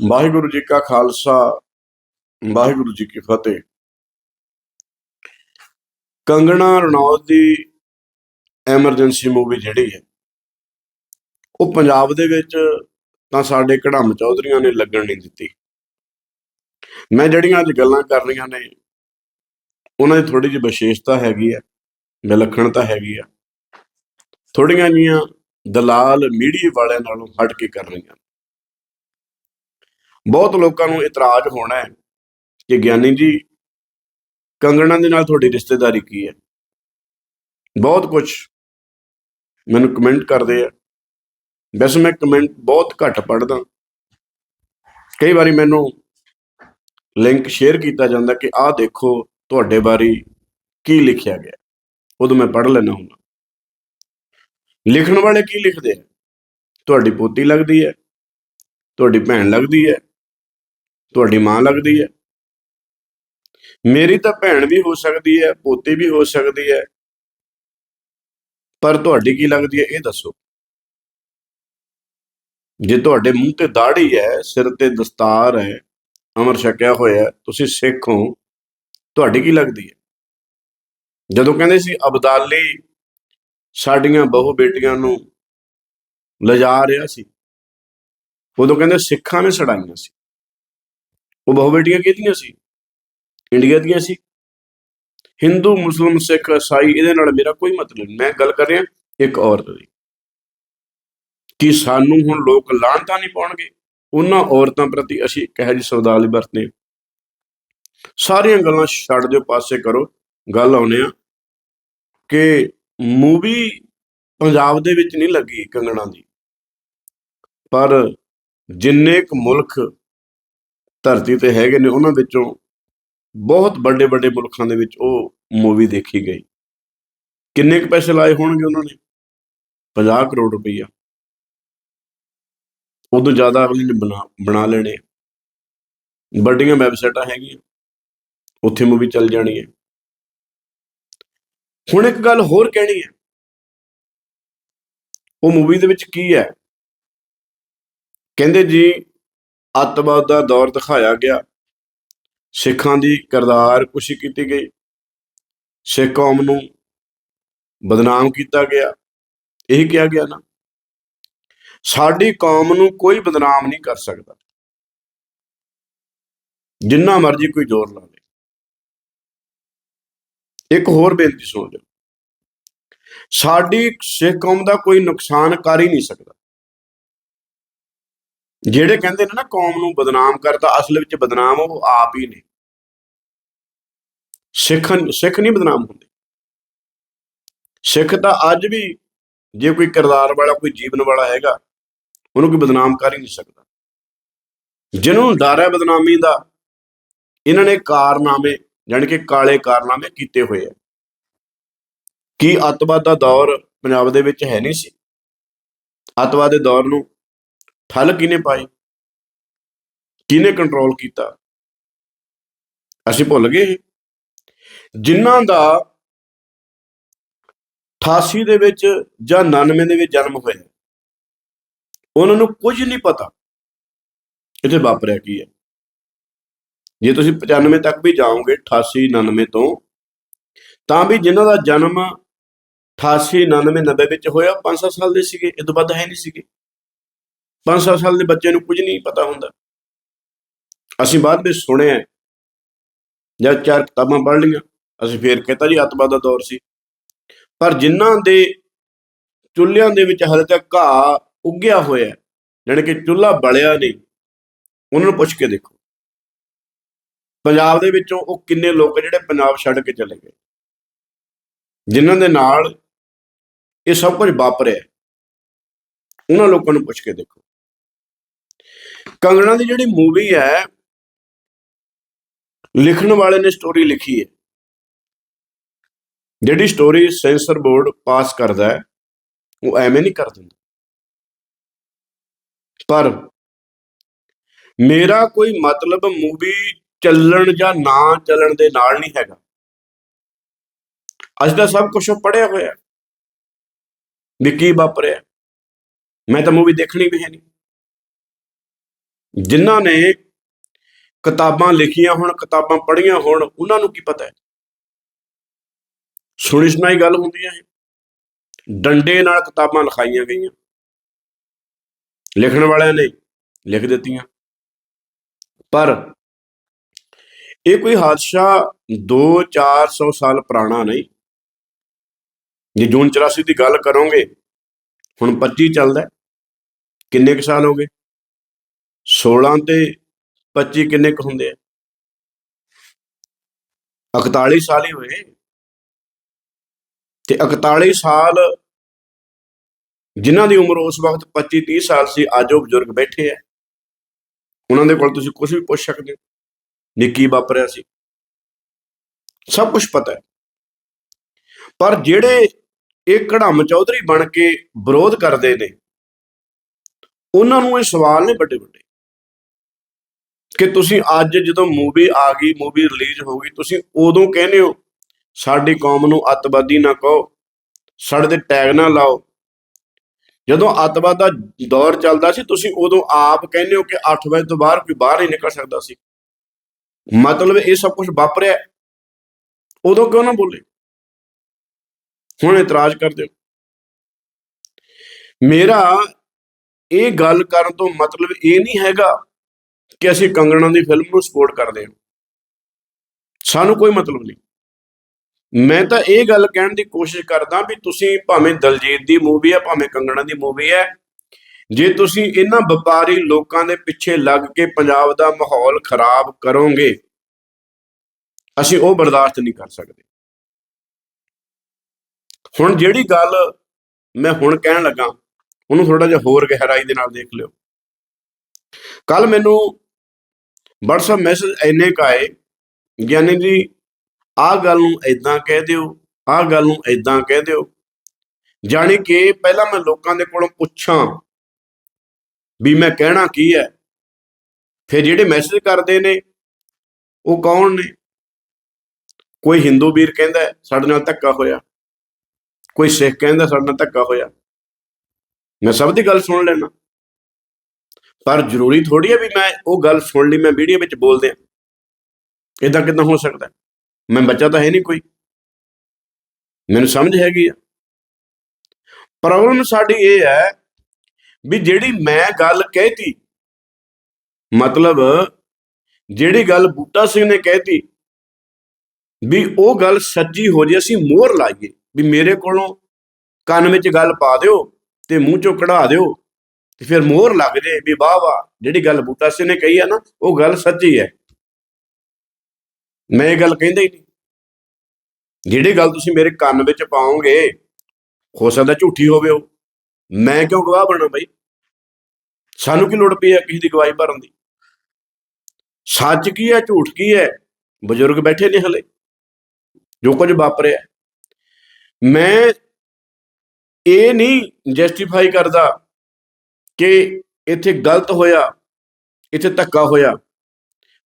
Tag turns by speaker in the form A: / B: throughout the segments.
A: ਵਾਹਿਗੁਰੂ ਜੀ ਕਾ ਖਾਲਸਾ, ਵਾਹਿਗੁਰੂ ਜੀ ਕੀ ਫਤਿਹ। ਕੰਗਣਾ ਰਣੌਤ ਦੀ ਐਮਰਜੈਂਸੀ ਮੂਵੀ ਜਿਹੜੀ ਹੈ, ਉਹ ਪੰਜਾਬ ਦੇ ਵਿੱਚ ਤਾਂ ਸਾਡੇ ਕੜਮ ਚੌਧਰੀਆਂ ਨੇ ਲੱਗਣ ਨਹੀਂ ਦਿੱਤੀ। ਮੈਂ ਜਿਹੜੀਆਂ ਅੱਜ ਗੱਲਾਂ ਕਰਨੀਆਂ ਨੇ, ਉਹਨਾਂ ਦੀ ਥੋੜੀ ਜਿਹੀ ਵਿਸ਼ੇਸ਼ਤਾ ਹੈਗੀ ਹੈ, ਵਿਲੱਖਣਤਾ ਹੈਗੀ ਆ ਥੋੜੀਆਂ ਜੀਆਂ ਦਲਾਲ ਮੀਡੀਆ ਵਾਲਿਆਂ ਨਾਲੋਂ ਹਟ ਕੇ ਕਰ ਰਹੀਆਂ ਬਹੁਤ ਲੋਕਾਂ ਨੂੰ ਇਤਰਾਜ਼ ਹੋਣਾ ਹੈ ਕਿ ਗਿਆਨੀ ਜੀ, ਕੰਗਣਾ ਦੇ ਨਾਲ ਤੁਹਾਡੀ ਰਿਸ਼ਤੇਦਾਰੀ ਕੀ ਹੈ? ਬਹੁਤ ਕੁਝ ਮੈਨੂੰ ਕਮੈਂਟ ਕਰਦੇ ਆ। ਵੈਸੇ ਮੈਂ ਕਮੈਂਟ ਬਹੁਤ ਘੱਟ ਪੜਦਾ ਕਈ ਵਾਰੀ ਮੈਨੂੰ ਲਿੰਕ ਸ਼ੇਅਰ ਕੀਤਾ ਜਾਂਦਾ ਕਿ ਆਹ ਦੇਖੋ ਤੁਹਾਡੇ ਬਾਰੇ ਕੀ ਲਿਖਿਆ ਗਿਆ। ਉਦੋਂ ਮੈਂ ਪੜ੍ਹ ਲੈਣਾ ਹੁੰਦਾ। ਲਿਖਣ ਵਾਲੇ ਕੀ ਲਿਖਦੇ ਆ? ਤੁਹਾਡੀ ਪੋਤੀ ਲੱਗਦੀ ਹੈ, ਤੁਹਾਡੀ ਭੈਣ ਲੱਗਦੀ ਹੈ ਤੁਹਾਡੀ ਮਾਂ ਲੱਗਦੀ ਹੈ। ਮੇਰੀ ਤਾਂ ਭੈਣ ਵੀ ਹੋ ਸਕਦੀ ਹੈ, ਪੋਤੀ ਵੀ ਹੋ ਸਕਦੀ ਹੈ। ਪਰ ਤੁਹਾਡੀ ਕੀ ਲੱਗਦੀ ਹੈ, ਇਹ ਦੱਸੋ। ਜੇ ਤੁਹਾਡੇ ਮੂੰਹ ਤੇ ਦਾੜੀ ਹੈ, ਸਿਰ ਤੇ ਦਸਤਾਰ ਹੈ, ਅਮਰ ਛਕਿਆ ਹੋਇਆ ਤੁਸੀਂ ਸਿੱਖ ਹੋ, ਤੁਹਾਡੀ ਕੀ ਲੱਗਦੀ ਹੈ? ਜਦੋਂ ਕਹਿੰਦੇ ਸੀ, ਅਬਦਾਲੀ ਸਾਡੀਆਂ ਬਹੁ ਬੇਟੀਆਂ ਨੂੰ ਲਿਜਾ ਰਿਹਾ ਸੀ, ਉਦੋਂ ਕਹਿੰਦੇ ਸਿੱਖਾਂ ਨੇ ਸੜਾਈਆਂ ਸੀ। ਉਹ ਬਹੁ ਕਿਹਦੀਆਂ ਸੀ? ਇੰਡੀਆ ਦੀਆਂ ਸੀ। ਹਿੰਦੂ ਮੁਸਲਮ ਸਿੱਖ ਈਸਾਈ ਇਹਦੇ ਨਾਲ ਮੇਰਾ ਕੋਈ ਮਤਲਬ ਨਹੀਂ। ਮੈਂ ਗੱਲ ਕਰ ਰਿਹਾ ਇੱਕ ਔਰਤ ਦੀ। ਕਿ ਸਾਨੂੰ ਹੁਣ ਲੋਕ ਲਾਹਨਤਾਂ ਨਹੀਂ ਪਾਉਣਗੇ। ਉਹਨਾਂ ਔਰਤਾਂ ਪ੍ਰਤੀ ਅਸੀਂ ਕਹੇ ਜੀ ਸੌਦਾਲੀ ਵਰਤਨੇ ਸਾਰੀਆਂ ਗੱਲਾਂ ਛੱਡ ਦਿਓ, ਪਾਸੇ ਕਰੋ। ਗੱਲ ਆਉਨੇ ਆ ਕਿ ਮੂਵੀ ਪੰਜਾਬ ਦੇ ਵਿੱਚ ਨਹੀਂ ਲੱਗੀ ਕੰਗਣਾ ਦੀ। ਪਰ ਜਿੰਨੇ ਕੁ ਮੁਲਕ ਧਰਤੀ ਤੇ ਹੈਗੇ ਨੇ, ਉਹਨਾਂ ਵਿੱਚੋਂ ਬਹੁਤ ਵੱਡੇ ਵੱਡੇ ਮੁਲਕਾਂ ਦੇ ਵਿੱਚ ਉਹ ਮੂਵੀ ਦੇਖੀ ਗਈ। ਕਿੰਨੇ ਕੁ ਪੈਸੇ ਲਾਏ ਹੋਣਗੇ ਉਹਨਾਂ ਨੇ? 50 ਕਰੋੜ ਰੁਪਈਆ। ਉਦੋਂ ਜ਼ਿਆਦਾ ਅਗਲੇ ਨੇ ਬਣਾ ਬਣਾ ਲੈਣੇ ਵੱਡੀਆਂ ਵੈਬਸਾਈਟਾਂ ਹੈਗੀਆਂ। ਉੱਥੇ ਮੂਵੀ ਚੱਲ ਜਾਣੀ ਹੈ। ਹੁਣ ਇੱਕ ਗੱਲ ਹੋਰ ਕਹਿਣੀ ਹੈ। ਉਹ ਮੂਵੀ ਦੇ ਵਿੱਚ ਕੀ ਹੈ? ਕਹਿੰਦੇ ਜੀ ਅੱਤਵਾਦ ਦਾ ਦੌਰ ਦਿਖਾਇਆ ਗਿਆ। ਸਿੱਖਾਂ ਦੀ ਕਰਦਾਰ ਕੁਸ਼ੀ ਕੀਤੀ ਗਈ। ਸਿੱਖ ਕੌਮ ਨੂੰ ਬਦਨਾਮ ਕੀਤਾ ਗਿਆ। ਇਹ ਕਿਹਾ ਗਿਆ ਨਾ, ਸਾਡੀ ਕੌਮ ਨੂੰ ਕੋਈ ਬਦਨਾਮ ਨਹੀਂ ਕਰ ਸਕਦਾ। ਜਿੰਨਾ ਮਰਜ਼ੀ ਕੋਈ ਜ਼ੋਰ ਲਾ ਲੇ। ਇੱਕ ਹੋਰ ਬੇਨਤੀ ਸੁਣ ਲਓ ਸਾਡੀ ਸਿੱਖ ਕੌਮ ਦਾ ਕੋਈ ਨੁਕਸਾਨ ਕਰ ਹੀ ਨਹੀਂ ਸਕਦਾ। ਜਿਹੜੇ ਕਹਿੰਦੇ ਨੇ ਨਾ ਕੌਮ ਨੂੰ ਬਦਨਾਮ ਕਰਦਾ, ਅਸਲ ਵਿੱਚ ਬਦਨਾਮ ਉਹ ਆਪ ਹੀ ਨੇ। ਸਿੱਖ ਸਿੱਖ ਨਹੀਂ ਬਦਨਾਮ ਹੁੰਦੇ। ਸਿੱਖ ਤਾਂ ਅੱਜ ਵੀ ਜੇ ਕੋਈ ਕਿਰਦਾਰ ਵਾਲਾ, ਕੋਈ ਜੀਵਨ ਵਾਲਾ ਹੈਗਾ, ਉਹਨੂੰ ਕੋਈ ਬਦਨਾਮ ਕਰ ਹੀ ਨਹੀਂ ਸਕਦਾ। ਜਿਹਨੂੰ ਡਰ ਹੈ ਬਦਨਾਮੀ ਦਾ, ਇਹਨਾਂ ਨੇ ਕਾਰਨਾਮੇ, ਜਾਣੀ ਕਿ ਕਾਲੇ ਕਾਰਨਾਮੇ ਕੀਤੇ ਹੋਏ ਆ। ਕੀ ਅੱਤਵਾਦ ਦਾ ਦੌਰ ਪੰਜਾਬ ਦੇ ਵਿੱਚ ਹੈ ਨਹੀਂ ਸੀ? ਅੱਤਵਾਦ ਦੇ ਦੌਰ ਨੂੰ ਠੱਲ ਕਿਨੇ ਪਾਈ ਕਿਨੇ ਕੰਟਰੋਲ ਕੀਤਾ? ਅਸੀਂ ਭੁੱਲ ਗਏ। ਜਿਨ੍ਹਾਂ ਦਾ 88 ਦੇ ਵਿੱਚ ਜਾਂ 99 ਦੇ ਵਿੱਚ ਜਨਮ ਹੋਇਆ ਉਹਨਾਂ ਨੂੰ ਕੁਝ ਨਹੀਂ ਪਤਾ ਇੱਥੇ ਵਾਪਰਿਆ ਕੀ ਹੈ। ਜੇ ਤੁਸੀਂ 95 ਤੱਕ ਵੀ ਜਾਓਗੇ 88 99 ਤੋਂ ਤਾਂ ਵੀ ਜਿਨ੍ਹਾਂ ਦਾ ਜਨਮ 88 99 90 ਵਿੱਚ ਹੋਇਆ 5-7 ਸਾਲ ਦੇ ਸੀਗੇ ਇਹ ਤੋਂ ਵੱਧ ਹੈ ਨਹੀਂ ਸੀਗੇ। 5-7 ਸਾਲ ਦੇ ਬੱਚੇ ਨੂੰ ਕੁਝ ਨਹੀਂ ਪਤਾ ਹੁੰਦਾ। ਅਸੀਂ ਬਾਅਦ ਵਿੱਚ ਸੁਣਿਆ ਜਦ ਚਾਰ ਕਿਤਾਬਾਂ ਪੜ੍ਹ ਲਈਆਂ ਅਸੀਂ ਫੇਰ ਕਹਤਾ ਜੀ ਅੱਤਵਾਦ ਦਾ ਦੌਰ ਸੀ। ਪਰ ਜਿਨ੍ਹਾਂ ਦੇ ਚੁੱਲ੍ਹਿਆਂ ਦੇ ਵਿੱਚ ਹਲੇ ਤੱਕ ਘਾਹ ਉੱਗਿਆ ਹੋਇਆ ਹੈ, ਜਾਣੀ ਕਿ ਚੁੱਲ੍ਹਾ ਬਲਿਆ ਨਹੀਂ ਉਹਨਾਂ ਨੂੰ ਪੁੱਛ ਕੇ ਦੇਖੋ। ਪੰਜਾਬ ਦੇ ਵਿੱਚੋਂ ਉਹ ਕਿੰਨੇ ਲੋਕ ਜਿਹੜੇ ਪੰਜਾਬ ਛੱਡ ਕੇ ਚਲੇ ਗਏ। ਜਿਨ੍ਹਾਂ ਦੇ ਨਾਲ ਇਹ ਸਭ ਕੁਝ ਵਾਪਰਿਆ ਉਹਨਾਂ ਲੋਕਾਂ ਨੂੰ ਪੁੱਛ ਕੇ ਦੇਖੋ। ਕੰਗਣਾ ਦੀ ਜਿਹੜੀ ਮੂਵੀ ਹੈ, ਲਿਖਣ ਵਾਲੇ ਨੇ ਸਟੋਰੀ ਲਿਖੀ ਹੈ। ਜਿਹੜੀ ਸਟੋਰੀ ਸੈਂਸਰ ਬੋਰਡ ਪਾਸ ਕਰਦਾ ਹੈ, ਉਹ ਐਵੇਂ ਨਹੀਂ ਕਰ ਦਿੰਦਾ। ਪਰ ਮੇਰਾ ਕੋਈ ਮਤਲਬ ਮੂਵੀ ਚੱਲਣ ਜਾਂ ਨਾ ਚੱਲਣ ਦੇ ਨਾਲ ਨਹੀਂ ਹੈਗਾ। ਅੱਜ ਦਾ ਸਭ ਕੁਝ ਪੜਿਆ ਹੋਇਆ ਵੀ ਕੀ ਵਾਪਰਿਆ। ਮੈਂ ਤਾਂ ਮੂਵੀ ਦੇਖਣੀ ਵੀ ਹੈ ਨਹੀਂ। ਜਿਨ੍ਹਾਂ ਨੇ ਕਿਤਾਬਾਂ ਲਿਖੀਆਂ ਹੋਣ, ਕਿਤਾਬਾਂ ਪੜ੍ਹੀਆਂ ਹੋਣ, ਉਹਨਾਂ ਨੂੰ ਕੀ ਪਤਾ ਹੈ? ਸੁਣੀ ਸੁਣਾਈ ਗੱਲ ਹੁੰਦੀ ਹੈ ਡੰਡੇ ਨਾਲ ਕਿਤਾਬਾਂ ਲਿਖਾਈਆਂ ਗਈਆਂ। ਲਿਖਣ ਵਾਲਿਆਂ ਨੇ ਲਿਖ ਦਿੱਤੀਆਂ। ਪਰ ਇਹ ਕੋਈ ਹਾਦਸਾ 2-400 ਸਾਲ ਪੁਰਾਣਾ ਨਹੀਂ। ਜੇ ਜੂਨ 84 ਦੀ ਗੱਲ ਕਰੋਗੇ, ਹੁਣ 25 ਚੱਲਦਾ ਕਿੰਨੇ ਕੁ ਸਾਲ ਹੋ ਗਏ? 16 ਤੇ 25 ਕਿੰਨੇ ਕੁ ਹੁੰਦੇ ਆ? 41 ਸਾਲ ਹੀ ਹੋਏ। ਤੇ 41 ਸਾਲ ਜਿਨ੍ਹਾਂ ਦੀ ਉਮਰ ਉਸ ਵਕਤ 25 30 ਸਾਲ ਸੀ, ਅੱਜ ਉਹ ਬਜ਼ੁਰਗ ਬੈਠੇ ਆ। ਉਹਨਾਂ ਦੇ ਕੋਲ ਤੁਸੀਂ ਕੁਝ ਵੀ ਪੁੱਛ ਸਕਦੇ ਹੋ। ਨਿੱਕੀ ਵਾਪਰਿਆ ਸੀ? ਸਭ ਕੁਝ ਪਤਾ ਹੈ। ਪਰ ਜਿਹੜੇ ਇਹ ਕੜਮ ਚੌਧਰੀ ਬਣ ਕੇ ਵਿਰੋਧ ਕਰਦੇ ਨੇ, ਉਹਨਾਂ ਨੂੰ ਇਹ ਸਵਾਲ ਨੇ ਵੱਡੇ ਵੱਡੇ ਕਿ ਤੁਸੀਂ ਅੱਜ ਜਦੋਂ ਮੂਵੀ ਆ ਗਈ ਮੂਵੀ ਰਿਲੀਜ਼ ਹੋ ਗਈ, ਤੁਸੀਂ ਉਦੋਂ ਕਹਿੰਦੇ ਹੋ, ਸਾਡੀ ਕੌਮ ਨੂੰ ਅੱਤਵਾਦੀ ਨਾ ਕਹੋ, ਸਾਡੇ ਤੇ ਟੈਗ ਨਾ ਲਾਓ। ਜਦੋਂ ਅੱਤਵਾਦ ਦਾ ਦੌਰ ਚੱਲਦਾ ਸੀ, ਤੁਸੀਂ ਉਦੋਂ ਆਪ ਕਹਿੰਦੇ ਹੋ ਕਿ 8 ਵਜੇ ਤੋਂ ਬਾਹਰ ਕੋਈ ਬਾਹਰ ਨਹੀਂ ਨਿਕਲ ਸਕਦਾ ਸੀ। ਮਤਲਬ ਇਹ ਸਭ ਕੁਝ ਵਾਪਰਿਆ। ਉਦੋਂ ਕਿਉਂ ਨਾ ਬੋਲੇ? ਹੁਣ ਇਤਰਾਜ਼ ਕਰਦੇ ਹੋ। ਮੇਰਾ ਇਹ ਗੱਲ ਕਰਨ ਤੋਂ ਮਤਲਬ ਇਹ ਨਹੀਂ ਹੈਗਾ ਕਿ ਅਸੀਂ ਕੰਗਣਾ ਦੀ ਫਿਲਮ ਨੂੰ ਸਪੋਰਟ ਕਰਦੇ ਹਾਂ। ਸਾਨੂੰ ਕੋਈ ਮਤਲਬ ਨਹੀਂ। ਮੈਂ ਤਾਂ ਇਹ ਗੱਲ ਕਹਿਣ ਦੀ ਕੋਸ਼ਿਸ਼ ਕਰਦਾ ਵੀ ਤੁਸੀਂ ਭਾਵੇਂ ਦਲਜੀਤ ਦੀ ਮੂਵੀ ਹੈ, ਭਾਵੇਂ ਕੰਗਣਾ ਦੀ ਮੂਵੀ ਹੈ, ਜੇ ਤੁਸੀਂ ਇਹਨਾਂ ਵਪਾਰੀ ਲੋਕਾਂ ਦੇ ਪਿੱਛੇ ਲੱਗ ਕੇ ਪੰਜਾਬ ਦਾ ਮਾਹੌਲ ਖਰਾਬ ਕਰੋਗੇ, ਅਸੀਂ ਉਹ ਬਰਦਾਸ਼ਤ ਨਹੀਂ ਕਰ ਸਕਦੇ। ਹੁਣ ਜਿਹੜੀ ਗੱਲ ਮੈਂ ਹੁਣ ਕਹਿਣ ਲੱਗਾ, ਉਹਨੂੰ ਥੋੜਾ ਜਿਹਾ ਹੋਰ ਗਹਿਰਾਈ ਦੇ ਨਾਲ ਦੇਖ ਲਿਓ। ਕੱਲ ਮੈਨੂੰ WhatsApp ਮੈਸੇਜ ਇੰਨੇ ਕੁ ਆਏ ਗਿਆਨੀ ਜੀ ਆਹ ਗੱਲ ਨੂੰ ਇਦਾਂ ਕਹਿ ਦਿਓ, ਆਹ ਗੱਲ ਨੂੰ ਇਦਾਂ ਕਹਿ ਦਿਓ। ਜਾਣੀ ਕਿ ਪਹਿਲਾਂ ਮੈਂ ਲੋਕਾਂ ਦੇ ਕੋਲੋਂ ਪੁੱਛਾਂ ਵੀ ਮੈਂ ਕਹਿਣਾ ਕੀ ਹੈ? ਫਿਰ ਜਿਹੜੇ ਮੈਸੇਜ ਕਰਦੇ ਨੇ, ਉਹ ਕੌਣ ਨੇ? ਕੋਈ ਹਿੰਦੂ ਵੀਰ ਕਹਿੰਦਾ ਸਾਡੇ ਨਾਲ ਧੱਕਾ ਹੋਇਆ। ਕੋਈ ਸਿੱਖ ਕਹਿੰਦਾ ਸਾਡੇ ਨਾਲ ਧੱਕਾ ਹੋਇਆ। ਮੈਂ ਸਭ ਦੀ ਗੱਲ ਸੁਣ ਲੈਣਾ ਪਰ ਜ਼ਰੂਰੀ ਥੋੜੀ ਹੈ ਵੀ ਮੈਂ ਉਹ ਗੱਲ ਸੁਣ ਲਈ, ਮੈਂ ਵੀਡੀਓ ਵਿੱਚ ਬੋਲ ਦਿਆਂ ਇਦਾਂ ਕਿਦਾਂ ਹੋ ਸਕਦਾ? ਮੈਂ ਬੱਚਾ ਤਾਂ ਹੈ ਨਹੀਂ ਕੋਈ। ਮੈਨੂੰ ਸਮਝ ਹੈਗੀ ਆ। ਪ੍ਰੋਬਲਮ ਸਾਡੀ ਇਹ ਹੈ ਵੀ ਜਿਹੜੀ ਮੈਂ ਗੱਲ ਕਹਿਤੀ, ਮਤਲਬ ਜਿਹੜੀ ਗੱਲ ਬੂਟਾ ਸਿੰਘ ਨੇ ਕਹਿਤੀ, ਵੀ ਉਹ ਗੱਲ ਸੱਚੀ ਹੋ ਜੇ ਅਸੀਂ ਮੋਹਰ ਲਾਈਏ, ਵੀ ਮੇਰੇ ਕੋਲੋਂ ਕੰਨ ਵਿੱਚ ਗੱਲ ਪਾ ਦਿਓ ਤੇ ਮੂੰਹ ਚੋਂ ਕਢਾ ਦਿਓ ਤੇ ਫਿਰ ਮੋਹਰ ਲੱਗ ਜੇ ਵੀ ਵਾਹ ਵਾਹ, ਜਿਹੜੀ ਗੱਲ ਬੂਟਾ ਸਿੰਘ ਨੇ ਕਹੀ ਆ ਨਾ, ਉਹ ਗੱਲ ਸੱਚੀ ਹੈ। ਮੈਂ ਇਹ ਗੱਲ ਕਹਿੰਦਾ ਹੀ ਨਹੀਂ। ਜਿਹੜੀ ਗੱਲ ਤੁਸੀਂ ਮੇਰੇ ਕੰਨ ਵਿੱਚ ਪਾਓਗੇ, ਹੋ ਸਕਦਾ ਝੂਠੀ ਹੋਵੇ ਉਹ। ਮੈਂ ਕਿਉਂ ਗਵਾਹ ਬਣਾ ਬਈ? ਸਾਨੂੰ ਕੀ ਲੋੜ ਪਈ ਹੈ ਕਿਸੇ ਦੀ ਗਵਾਹੀ ਭਰਨ ਦੀ? ਸੱਚ ਕੀ ਹੈ, ਝੂਠ ਕੀ ਹੈ? ਬਜ਼ੁਰਗ ਬੈਠੇ ਨੇ ਹਲੇ, ਜੋ ਕੁਝ ਵਾਪਰਿਆ। ਮੈਂ ਇਹ ਨਹੀਂ ਜਸਟੀਫਾਈ ਕਰਦਾ ਕਿ ਇੱਥੇ ਗਲਤ ਹੋਇਆ, ਇੱਥੇ ਧੱਕਾ ਹੋਇਆ।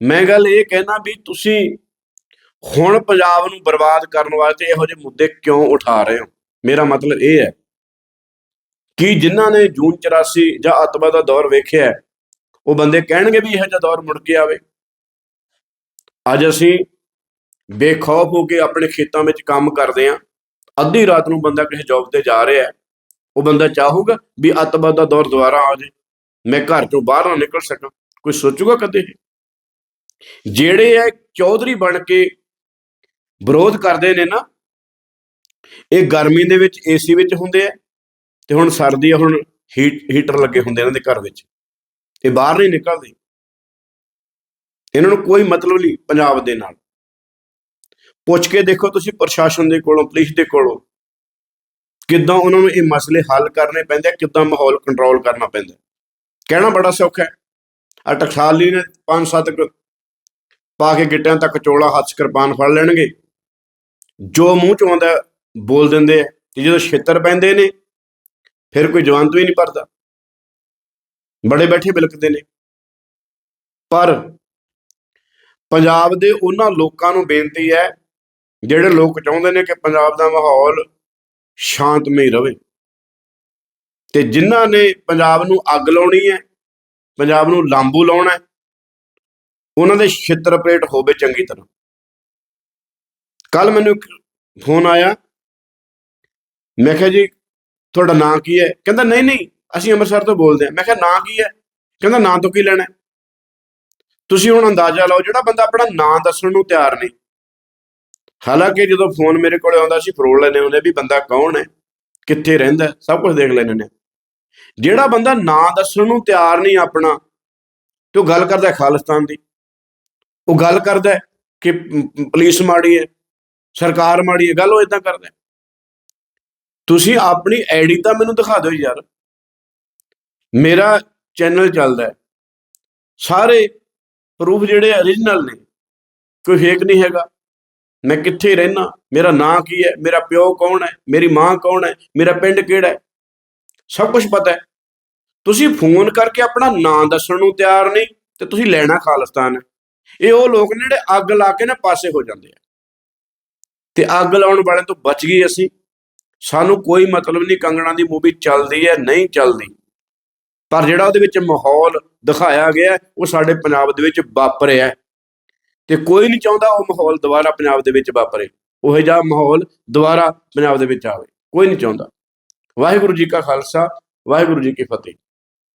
A: ਮੈਂ ਗੱਲ ਇਹ ਕਹਿਣਾ ਵੀ ਤੁਸੀਂ ਹੁਣ ਪੰਜਾਬ ਨੂੰ ਬਰਬਾਦ ਕਰਨ ਵਾਸਤੇ ਇਹੋ ਜਿਹੇ ਮੁੱਦੇ ਕਿਉਂ ਉਠਾ ਰਹੇ ਹੋ? ਮੇਰਾ ਮਤਲਬ ਇਹ ਹੈ ਕਿ ਜਿਨ੍ਹਾਂ ਨੇ ਜੂਨ 84 ਜਾਂ ਅੱਤਵਾਦ ਦਾ ਦੌਰ ਵੇਖਿਆ ਉਹ ਬੰਦੇ ਕਹਿਣਗੇ ਵੀ ਇਹੋ ਜਿਹਾ ਦੌਰ ਮੁੜ ਕੇ ਆਵੇ। ਅੱਜ ਅਸੀਂ ਬੇਖੌਫ ਹੋ ਕੇ ਆਪਣੇ ਖੇਤਾਂ ਵਿੱਚ ਕੰਮ ਕਰਦੇ ਹਾਂ, ਅੱਧੀ ਰਾਤ ਨੂੰ ਬੰਦਾ ਕਿਸੇ ਜੌਬ ਤੇ ਜਾ ਰਿਹਾ ਹੈ ਉਹ ਬੰਦਾ ਚਾਹੂਗਾ ਵੀ ਅੱਤਵਾਦ ਦਾ ਦੌਰ ਦੁਬਾਰਾ ਆ ਜਾਏ। ਮੈਂ ਘਰ ਚੋਂ ਬਾਹਰ ਨਾ ਨਿਕਲ ਸਕਾਂ। ਕੋਈ ਸੋਚੂਗਾ ਕਦੇ? ਜਿਹੜੇ ਐ ਚੌਧਰੀ ਬਣ ਕੇ ਵਿਰੋਧ ਕਰਦੇ ਨੇ ਨਾ, ਇਹ ਗਰਮੀ ਦੇ ਵਿੱਚ ਏਸੀ ਵਿੱਚ ਹੁੰਦੇ ਆ ਤੇ ਹੁਣ ਸਰਦੀ ਆ ਹੁਣ ਹੀਟਰ ਲੱਗੇ ਹੁੰਦੇ ਇਹਨਾਂ ਦੇ ਘਰ ਵਿੱਚ। ਇਹ ਬਾਹਰ ਨਹੀਂ ਨਿਕਲਦੇ। ਇਹਨਾਂ ਨੂੰ ਕੋਈ ਮਤਲਬ ਨਹੀਂ ਪੰਜਾਬ ਦੇ ਨਾਲ। ਪੁੱਛ ਕੇ ਦੇਖੋ ਤੁਸੀਂ ਪ੍ਰਸ਼ਾਸਨ ਦੇ ਕੋਲੋਂ, ਪੁਲਿਸ ਦੇ ਕੋਲੋਂ। ਕਿੱਦਾਂ ਉਹਨਾਂ ਨੂੰ ਇਹ ਮਸਲੇ ਹੱਲ ਕਰਨੇ ਪੈਂਦੇ ਕਿੱਦਾਂ ਮਾਹੌਲ ਕੰਟਰੋਲ ਕਰਨਾ ਪੈਂਦਾ ਕਹਿਣਾ ਬੜਾ ਸੌਖਾ ਹੈ। ਆ ਟਕਸਾਲੀ ਨੇ ਪੰਜ ਸੱਤ ਕੁ ਪਾ ਕੇ ਗਿੱਟਿਆਂ ਤੱਕ ਚੋਲਾ ਹੱਥ 'ਚ ਕਿਰਪਾਨ ਫੜ ਲੈਣਗੇ। ਜੋ ਮੂੰਹ ਚੋਂ ਆਉਂਦਾ ਬੋਲ ਦਿੰਦੇ ਆ। ਤੇ ਜਦੋਂ ਛੇਤਰ ਪੈਂਦੇ ਨੇ, ਫਿਰ ਕੋਈ ਜਵਾਨ ਤੋਂ ਹੀ ਨਹੀਂ ਪਰਦਾ ਬੜੇ ਬੈਠੇ ਬਿਲਕਦੇ ਨੇ। ਪਰ ਪੰਜਾਬ ਦੇ ਉਹਨਾਂ ਲੋਕਾਂ ਨੂੰ ਬੇਨਤੀ ਹੈ, ਜਿਹੜੇ ਲੋਕ ਚਾਹੁੰਦੇ ਨੇ ਕਿ ਪੰਜਾਬ ਦਾ ਮਾਹੌਲ ਸ਼ਾਂਤਮਈ ਰਵੇ ਤੇ ਜਿਨ੍ਹਾਂ ਨੇ ਪੰਜਾਬ ਨੂੰ ਅੱਗ ਲਾਉਣੀ ਹੈ, ਪੰਜਾਬ ਨੂੰ ਲਾਂਬੂ ਲਾਉਣਾ ਹੈ, ਉਹਨਾਂ ਦੇ ਛਿੱਤਰ ਪਲੇਟ ਹੋਵੇ ਚੰਗੀ ਤਰ੍ਹਾਂ। ਕੱਲ ਮੈਨੂੰ ਫੋਨ ਆਇਆ। ਮੈਂ ਕਿਹਾ ਜੀ, ਤੁਹਾਡਾ ਨਾਂ ਕੀ ਹੈ? ਕਹਿੰਦਾ, ਨਹੀਂ ਨਹੀਂ, ਅਸੀਂ ਅੰਮ੍ਰਿਤਸਰ ਤੋਂ ਬੋਲਦੇ ਹਾਂ। ਮੈਂ ਕਿਹਾ, ਨਾਂ ਕੀ ਹੈ? ਕਹਿੰਦਾ, ਨਾਂ ਤੋਂ ਕੀ ਲੈਣਾ ਤੁਸੀਂ ਹੁਣ ਅੰਦਾਜ਼ਾ ਲਾਓ, ਜਿਹੜਾ ਬੰਦਾ ਆਪਣਾ ਨਾਂ ਦੱਸਣ ਨੂੰ ਤਿਆਰ ਨਹੀਂ ਹਾਲਾਂਕਿ ਜਦੋਂ ਫੋਨ ਮੇਰੇ ਕੋਲੇ ਆਉਂਦਾ ਸੀ ਫਰੋਲ ਲੈਨੇ ਹੁੰਦੇ ਵੀ ਬੰਦਾ ਕੌਣ ਹੈ, ਕਿੱਥੇ ਰਹਿੰਦਾ ਸਭ ਕੁਝ ਦੇਖ ਲੈਣੇ ਨੇ ਜਿਹੜਾ ਬੰਦਾ ਨਾਂ ਦੱਸਣ ਨੂੰ ਤਿਆਰ ਨਹੀਂ ਆਪਣਾ, ਤੇ ਉਹ ਗੱਲ ਕਰਦਾ ਖਾਲਿਸਤਾਨ ਦੀ। ਉਹ ਗੱਲ ਕਰਦਾ ਕਿ ਪੁਲਿਸ ਮਾੜੀ ਹੈ, ਸਰਕਾਰ ਮਾੜੀ ਹੈ, ਗੱਲ ਉਹ ਇਦਾਂ ਕਰਦਾ ਤੁਸੀਂ ਆਪਣੀ ਆਈਡੀ ਤਾਂ ਮੈਨੂੰ ਦਿਖਾ ਦਿਓ ਯਾਰ। ਮੇਰਾ ਚੈਨਲ ਚੱਲਦਾ ਸਾਰੇ ਪ੍ਰੂਫ ਜਿਹੜੇ origignal ਨੇ, ਕੋਈ ਫੇਕ ਨਹੀਂ ਹੈਗਾ। ਮੈਂ ਕਿੱਥੇ ਰਹਿਣਾ ਮੇਰਾ ਨਾਂ ਕੀ ਹੈ? ਮੇਰਾ ਪਿਓ ਕੌਣ ਹੈ? ਮੇਰੀ ਮਾਂ ਕੌਣ ਹੈ? ਮੇਰਾ ਪਿੰਡ ਕਿਹੜਾ ਹੈ? ਸਭ ਕੁਝ ਪਤਾ ਹੈ। ਤੁਸੀਂ ਫੋਨ ਕਰਕੇ ਆਪਣਾ ਨਾਂ ਦੱਸਣ ਨੂੰ ਤਿਆਰ ਨਹੀਂ ਤੇ ਤੁਸੀਂ ਲੈਣਾ ਖਾਲਿਸਤਾਨ ਹੈ। ਇਹ ਉਹ ਲੋਕ ਨੇ ਜਿਹੜੇ ਅੱਗ ਲਾ ਕੇ ਨਾ ਪਾਸੇ ਹੋ ਜਾਂਦੇ ਆ। ਤੇ ਅੱਗ ਲਾਉਣ ਵਾਲਿਆਂ ਤੋਂ ਬਚ ਗਏ ਅਸੀਂ। ਸਾਨੂੰ ਕੋਈ ਮਤਲਬ ਨਹੀਂ ਕੰਗਣਾ ਦੀ ਮੂਵੀ ਚੱਲਦੀ ਹੈ, ਨਹੀਂ ਚੱਲਦੀ। ਪਰ ਜਿਹੜਾ ਉਹਦੇ ਵਿੱਚ ਮਾਹੌਲ ਦਿਖਾਇਆ ਗਿਆ ਉਹ ਸਾਡੇ ਪੰਜਾਬ ਦੇ ਵਿੱਚ ਵਾਪਰਿਆ ਤੇ ਕੋਈ ਨਹੀਂ ਚਾਹੁੰਦਾ ਉਹ ਮਾਹੌਲ ਦੁਬਾਰਾ ਪੰਜਾਬ ਦੇ ਵਿੱਚ ਵਾਪਰੇ। ਉਹ ਜਿਹਾ ਮਾਹੌਲ ਦੁਬਾਰਾ ਪੰਜਾਬ ਦੇ ਵਿੱਚ ਆਵੇ। ਕੋਈ ਨਹੀਂ ਚਾਹੁੰਦਾ। ਵਾਹਿਗੁਰੂ ਜੀ ਕਾ ਖਾਲਸਾ, ਵਾਹਿਗੁਰੂ ਜੀ ਕੀ ਫਤਿਹ।